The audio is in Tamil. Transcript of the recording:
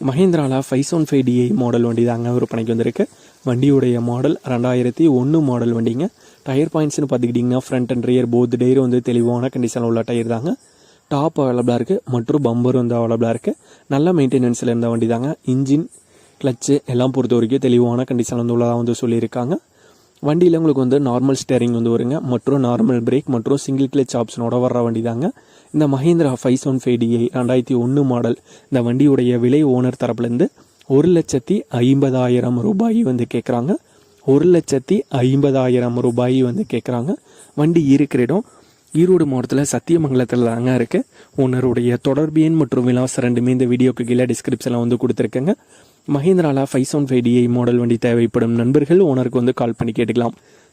மஹேந்திராவில் five seven five DI model வண்டி தாங்க விற்பனைக்கு வந்திருக்கு. வண்டியுடைய மாடல் ரெண்டாயிரத்தி ஒன்று மாடல் வண்டிங்க. டயர் பாயிண்ட்ஸ்னு பார்த்துக்கிட்டிங்கன்னா front and rear both tyre வந்து தெளிவான கண்டிஷனில் உள்ள டயர் தாங்க. டாப் அவைலபிளாக இருக்குது மற்றும் பம்பர் வந்து அவைலபிளாக இருக்குது நல்ல மெயின்டெனன்ஸில் இருந்த வண்டி தாங்க. இன்ஜின் கிளச்சு எல்லாம் பொறுத்த வரைக்கும் தெளிவான கண்டிஷன் வந்து உள்ளதாக வந்து சொல்லியிருக்காங்க. வண்டியில் உங்களுக்கு வந்து நார்மல் ஸ்டேரிங் வந்து வருங்க. மற்றும் நார்மல் பிரேக் மற்றும் சிங்கிள் கிளச் ஆப்ஷனோட வர்ற வண்டி தாங்க. இந்த Mahindra five one five DI ரெண்டாயிரத்தி ஒன்று மாடல் இந்த வண்டியுடைய விலை ஓனர் தரப்புலேருந்து ஒரு லட்சத்தி ஐம்பதாயிரம் ரூபாய் வந்து கேட்குறாங்க. ஒரு லட்சத்தி ஐம்பதாயிரம் ரூபாய் வந்து கேட்குறாங்க. வண்டி இருக்கிற இடம் ஈரோடு மாவட்டத்தில் சத்தியமங்கலத்தில் தாங்க இருக்குது ஓனருடைய தொடர்பு எண் மற்றும் விலாசம் ரெண்டுமே இந்த வீடியோக்கு கீழே டிஸ்கிரிப்ஷனில் வந்து கொடுத்துருக்கேங்க. மஹேந்திராலா five seven five DI model வண்டி தேவைப்படும் நண்பர்கள் ஓனருக்கு வந்து கால் பண்ணி கேட்டுக்கலாம்.